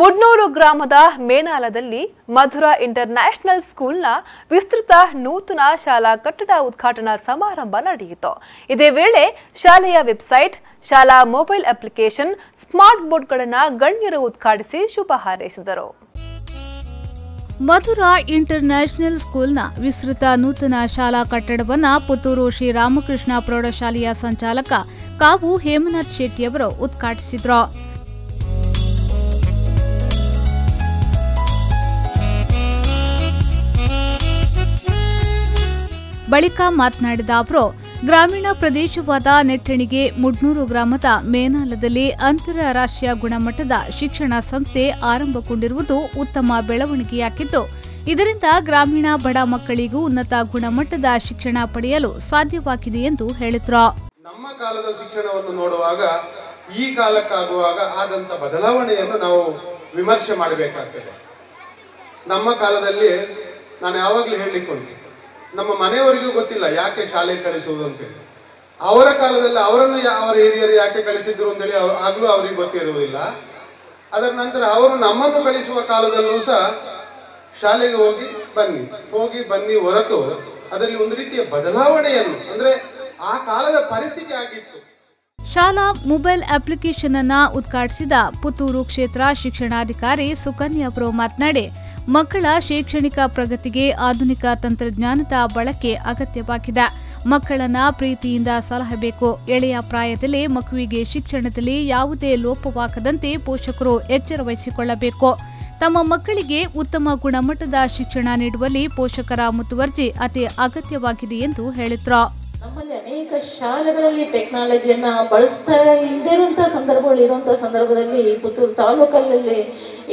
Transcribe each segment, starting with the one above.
ಮುಡ್ನೂರು ಗ್ರಾಮದ ಮೇನಾಲದಲ್ಲಿ ಮಧುರಾ ಇಂಟರ್ನ್ಯಾಷನಲ್ ಸ್ಕೂಲ್ನ ವಿಸ್ತೃತ ನೂತನ ಶಾಲಾ ಕಟ್ಟಡ ಉದ್ಘಾಟನಾ ಸಮಾರಂಭ ನಡೆಯಿತು. ಇದೇ ವೇಳೆ ಶಾಲೆಯ ವೆಬ್ಸೈಟ್, ಶಾಲಾ ಮೊಬೈಲ್ ಅಪ್ಲಿಕೇಶನ್, ಸ್ಮಾರ್ಟ್ ಬೋರ್ಡ್ಗಳನ್ನು ಗಣ್ಯರು ಉದ್ಘಾಟಿಸಿ ಶುಭ ಹಾರೈಸಿದರು. ಮಧುರ ಇಂಟರ್ನ್ಯಾಷನಲ್ ಸ್ಕೂಲ್ನ ವಿಸ್ತೃತ ನೂತನ ಶಾಲಾ ಕಟ್ಟಡವನ್ನು ಪುತ್ತೂರು ಶ್ರೀರಾಮಕೃಷ್ಣ ಪ್ರೌಢಶಾಲೆಯ ಸಂಚಾಲಕ ಕಾವು ಹೇಮನಾಥ್ ಶೆಟ್ಟಿಯವರು ಉದ್ಘಾಟಿಸಿದ್ರು. ಬಳಿಕ ಮಾತನಾಡಿದ ಅವರು, ಗ್ರಾಮೀಣ ಪ್ರದೇಶವಾದ ನೆಟ್ಟಣಿಗೆ ಮುಡ್ನೂರು ಗ್ರಾಮದ ಮೇನಾಲದಲ್ಲಿ ಅಂತಾರಾಷ್ಟ್ರೀಯ ಗುಣಮಟ್ಟದ ಶಿಕ್ಷಣ ಸಂಸ್ಥೆ ಆರಂಭಗೊಂಡಿರುವುದು ಉತ್ತಮ ಬೆಳವಣಿಗೆಯಾಗಿದ್ದು, ಇದರಿಂದ ಗ್ರಾಮೀಣ ಬಡ ಮಕ್ಕಳಿಗೂ ಉನ್ನತ ಗುಣಮಟ್ಟದ ಶಿಕ್ಷಣ ಪಡೆಯಲು ಸಾಧ್ಯವಾಗಿದೆ ಎಂದು ಹೇಳಿದ್ರು. ನಮ್ಮ ಕಾಲದ ಶಿಕ್ಷಣವನ್ನು ನೋಡುವಾಗ, ಈ ಕಾಲಕ್ಕಾಗುವಾಗ ಆದಂತ ಬದಲಾವಣೆಯನ್ನು ನಾವು ವಿಮರ್ಶೆ ಮಾಡಬೇಕಾಗ್ತದೆ. ನಮ್ಮ ಕಾಲದಲ್ಲಿ ನಾನು ಯಾವಾಗಲೂ ಹೇಳಲಿಕ್ಕುಂಟು ನಮ್ಮ ಮನೆಯವರಿಗೂ ಗೊತ್ತಿಲ್ಲ ಯಾಕೆ ಶಾಲೆಗೆ ಕಳಿಸುವುದು ಅಂತೇಳಿ ಅವರ ಕಾಲದಲ್ಲಿ ಅವರನ್ನು ಅವರ ಹಿರಿಯರು ಯಾಕೆ ಕಳಿಸಿದ್ರು ಅಂತೇಳಿ ಆಗ್ಲೂ ಅವರಿಗೆ ಗೊತ್ತಿರುವುದಿಲ್ಲ ಅದರ ನಂತರ ಅವರು ನಮ್ಮನ್ನು ಕಳಿಸುವ ಕಾಲದಲ್ಲೂ ಸಹ ಶಾಲೆಗೆ ಹೋಗಿ ಬನ್ನಿ ಹೋಗಿ ಬನ್ನಿ ಹೊರತು ಅದರಲ್ಲಿ ಒಂದು ರೀತಿಯ ಬದಲಾವಣೆಯನ್ನು, ಅಂದ್ರೆ ಆ ಕಾಲದ ಪರಿಸ್ಥಿತಿ ಆಗಿತ್ತು. ಶಾಲಾ ಮೊಬೈಲ್ ಅಪ್ಲಿಕೇಶನ್ ಅನ್ನ ಉದ್ಘಾಟಿಸಿದ ಪುತ್ತೂರು ಕ್ಷೇತ್ರ ಶಿಕ್ಷಣಾಧಿಕಾರಿ ಸುಕನ್ಯಾ ಪ್ರೋ ಮಾತನಾಡಿ ಮಕ್ಕಳ ಶೈಕ್ಷಣಿಕ ಪ್ರಗತಿಗೆ ಆಧುನಿಕ ತಂತ್ರಜ್ಞಾನದ ಬಳಕೆ ಅಗತ್ಯವಾಗಿದೆ. ಮಕ್ಕಳನ್ನ ಪ್ರೀತಿಯಿಂದ ಸಲಹಬೇಕು. ಎಳೆಯ ಪ್ರಾಯದಲ್ಲಿ ಮಗುವಿಗೆ ಶಿಕ್ಷಣದಲ್ಲಿ ಯಾವುದೇ ಲೋಪವಾಗದಂತೆ ಪೋಷಕರು ಎಚ್ಚರ ವಹಿಸಿಕೊಳ್ಳಬೇಕು. ತಮ್ಮ ಮಕ್ಕಳಿಗೆ ಉತ್ತಮ ಗುಣಮಟ್ಟದ ಶಿಕ್ಷಣ ನೀಡುವಲ್ಲಿ ಪೋಷಕರ ಮುತುವರ್ಜಿ ಅತಿ ಅಗತ್ಯವಾಗಿದೆ ಎಂದು ಹೇಳಿದ್ರು. ಅನೇಕ ಶಾಲೆಗಳಲ್ಲಿ ಟೆಕ್ನಾಲಜಿಯನ್ನ ಬಳಸ್ತಾ ಇಲ್ಲದೇ ಇರುವಂತಹ ಸಂದರ್ಭಗಳು ಇರುವಂತಹ ಸಂದರ್ಭದಲ್ಲಿ ಪುತ್ತೂರು ತಾಲೂಕಲ್ಲಿ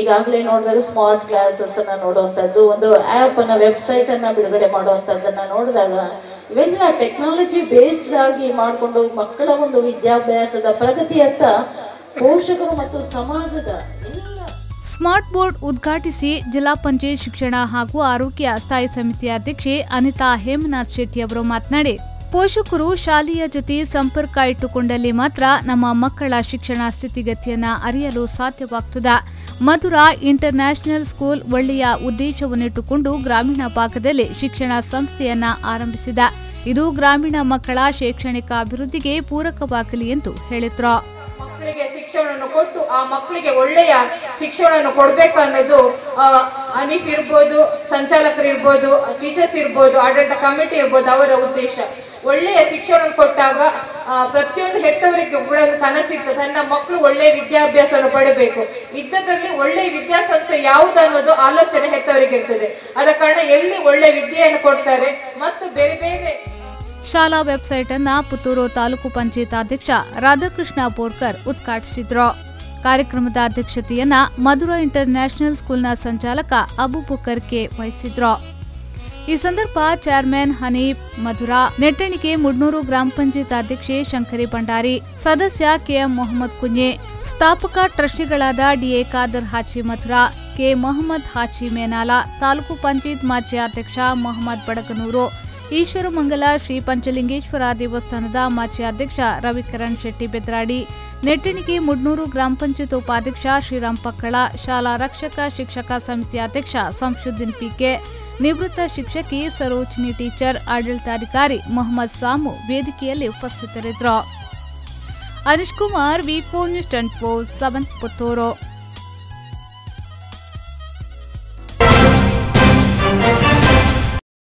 ಈಗಾಗಲೇ ನೋಡಿದಾಗ ಸ್ಮಾರ್ಟ್ ಕ್ಲಾಸಸ್ ಅನ್ನ ನೋಡುವಂಥದ್ದು ಒಂದು ಆ್ಯಪ್ ಅನ್ನ ವೆಬ್ಸೈಟ್ ಅನ್ನ ಬಿಡುಗಡೆ ಮಾಡುವಂಥದ್ದನ್ನ ನೋಡಿದಾಗ ಇವೆಲ್ಲ ಟೆಕ್ನಾಲಜಿ ಬೇಸ್ಡ್ ಆಗಿ ಮಾಡಿಕೊಂಡು ಮಕ್ಕಳ ಒಂದು ವಿದ್ಯಾಭ್ಯಾಸದ ಪ್ರಗತಿಯತ್ತ ಪೋಷಕರು ಮತ್ತು ಸಮಾಜದ ಸ್ಮಾರ್ಟ್ ಬೋರ್ಡ್ ಉದ್ಘಾಟಿಸಿ ಜಿಲ್ಲಾ ಪಂಚಾಯತ್ ಶಿಕ್ಷಣ ಹಾಗೂ ಆರೋಗ್ಯ ಸ್ಥಾಯಿ ಸಮಿತಿ ಅಧ್ಯಕ್ಷೆ ಅನಿತಾ ಹೇಮನಾಥ್ ಶೆಟ್ಟಿ ಅವರು ಮಾತನಾಡಿ. ಪೋಷಕರು ಶಾಲೆಯ ಜೊತೆ ಸಂಪರ್ಕ ಇಟ್ಟುಕೊಂಡಲ್ಲಿ ಮಾತ್ರ ನಮ್ಮ ಮಕ್ಕಳ ಶಿಕ್ಷಣ ಸ್ಥಿತಿಗತಿಯನ್ನ ಅರಿಯಲು ಸಾಧ್ಯವಾಗುತ್ತದೆ ಮಧುರಾ ಇಂಟರ್ನ್ಯಾಷನಲ್ ಸ್ಕೂಲ್ ಒಳ್ಳೆಯ ಉದ್ದೇಶವನ್ನಿಟ್ಟುಕೊಂಡು ಗ್ರಾಮೀಣ ಭಾಗದಲ್ಲಿ ಶಿಕ್ಷಣ ಸಂಸ್ಥೆಯನ್ನ ಆರಂಭಿಸಿದೆ. ಇದು ಗ್ರಾಮೀಣ ಮಕ್ಕಳ ಶೈಕ್ಷಣಿಕ ಅಭಿವೃದ್ಧಿಗೆ ಪೂರಕವಾಗಲಿ ಎಂದು ಹೇಳಿದ್ರು. ಮಕ್ಕಳಿಗೆ ಶಿಕ್ಷಣವನ್ನು ಕೊಟ್ಟು ಆ ಮಕ್ಕಳಿಗೆ ಒಳ್ಳೆಯ ಶಿಕ್ಷಣವನ್ನು ಕೊಡಬೇಕು ಅನ್ನೋದು ಅನೀಫ್ ಇರ್ಬೋದು, ಸಂಚಾಲಕರು ಇರ್ಬೋದು ಟೀಚರ್ಸ್ ಇರ್ಬೋದು, ಆಡಳಿತ ಕಮಿಟಿ ಇರ್ಬೋದು ಅವರ ಉದ್ದೇಶ. ಒಳ್ಳೆಯ ಶಿಕ್ಷಣ ಕೊಟ್ಟಾಗ ಪ್ರತಿಯೊಂದು ಹೆತ್ತವರಿಗೆ ಕೂಡ ಕನಸಿತ್ತು. ತನ್ನ ಮಕ್ಕಳು ಒಳ್ಳೆಯ ವಿದ್ಯಾಭ್ಯಾಸವನ್ನು ಪಡಬೇಕು. ಇದ್ದದ್ರಲ್ಲಿ ಒಳ್ಳೆಯ ವಿದ್ಯಾಸಂಸ್ಥೆ ಯಾವುದು ಅನ್ನೋದು ಆಲೋಚನೆ ಹೆತ್ತವರಿಗೆ ಇರ್ತದೆ. ಆದ ಕಾರಣ ಎಲ್ಲಿ ಒಳ್ಳೆಯ ವಿದ್ಯೆಯನ್ನು ಕೊಡ್ತಾರೆ ಮತ್ತು ಬೇರೆ ಬೇರೆ, ಶಾಲಾ ವೆಬ್ಸೈಟ್ ಅನ್ನ ಪುತ್ತೂರು ತಾಲೂಕು ಪಂಚಾಯತ್ ಅಧ್ಯಕ್ಷ ರಾಧಾಕೃಷ್ಣ ಬೋರ್ಕರ್ ಉದ್ಘಾಟಿಸಿದ್ರು. ಕಾರ್ಯಕ್ರಮದ ಅಧ್ಯಕ್ಷತೆಯನ್ನ ಮಧುರ ಇಂಟರ್ನ್ಯಾಷನಲ್ ಸ್ಕೂಲ್ನ ಸಂಚಾಲಕ ಅಬುಬಕರ್ ಕೆ ವಹಿಸಿದ್ರು. ಈ ಸಂದರ್ಭ ಚೇರ್ಮನ್ ಹನೀಫ್ ಮಧುರಾ. ನೆಟ್ಟಣಿಗೆ ಮುಡ್ನೂರು ಗ್ರಾಮ ಪಂಚಾಯತ್ ಅಧ್ಯಕ್ಷೆ ಶಂಕರಿ ಭಂಡಾರಿ. ಸದಸ್ಯ ಕೆಎಂ ಮೊಹಮ್ಮದ್ ಕುಂಜೆ ಸ್ಥಾಪಕ ಟ್ರಸ್ಟಿಗಳಾದ ಡಿಎ ಖಾದರ್ ಹಾಚಿ ಮಥುರಾ ಕೆ ಮೊಹಮ್ಮದ್ ಹಾಚಿ ಮೇನಾಲ, ತಾಲೂಕು ಪಂಚಾಯತ್ ಮಾಜಿ ಅಧ್ಯಕ್ಷ ಮೊಹಮ್ಮದ್ ಬಡಕನೂರು. ಈಶ್ವರಮಂಗಲ ಶ್ರೀ ಪಂಚಲಿಂಗೇಶ್ವರ ದೇವಸ್ಥಾನದ ಮಾಜಿ ಅಧ್ಯಕ್ಷ ರವಿಕರಣ್ ಶೆಟ್ಟಿ ಬೆದ್ರಾಡಿ. ನೆಟ್ಟಣಿಗೆ ಮುಡ್ನೂರು ಗ್ರಾಮ ಪಂಚಾಯತ್ ಉಪಾಧ್ಯಕ್ಷ ಶ್ರೀರಾಮ್ ಪಕ್ಕಳ, ಶಾಲಾ ರಕ್ಷಕ ಶಿಕ್ಷಕ ಸಮಿತಿ ಅಧ್ಯಕ್ಷ ಸಂಶುದ್ದೀನ್ ಪಿಕೆ. ನಿವೃತ್ತ ಶಿಕ್ಷಕಿ ಸರೋಜಿನಿ ಟೀಚರ್, ಆಡಳಿತಾಧಿಕಾರಿ ಮೊಹಮ್ಮದ್ ಸಾಮು ವೇದಿಕೆಯಲ್ಲಿ ಉಪಸ್ಥಿತರಿದ್ದರು. Anish Kumar, V four news, twenty four seven Puttur.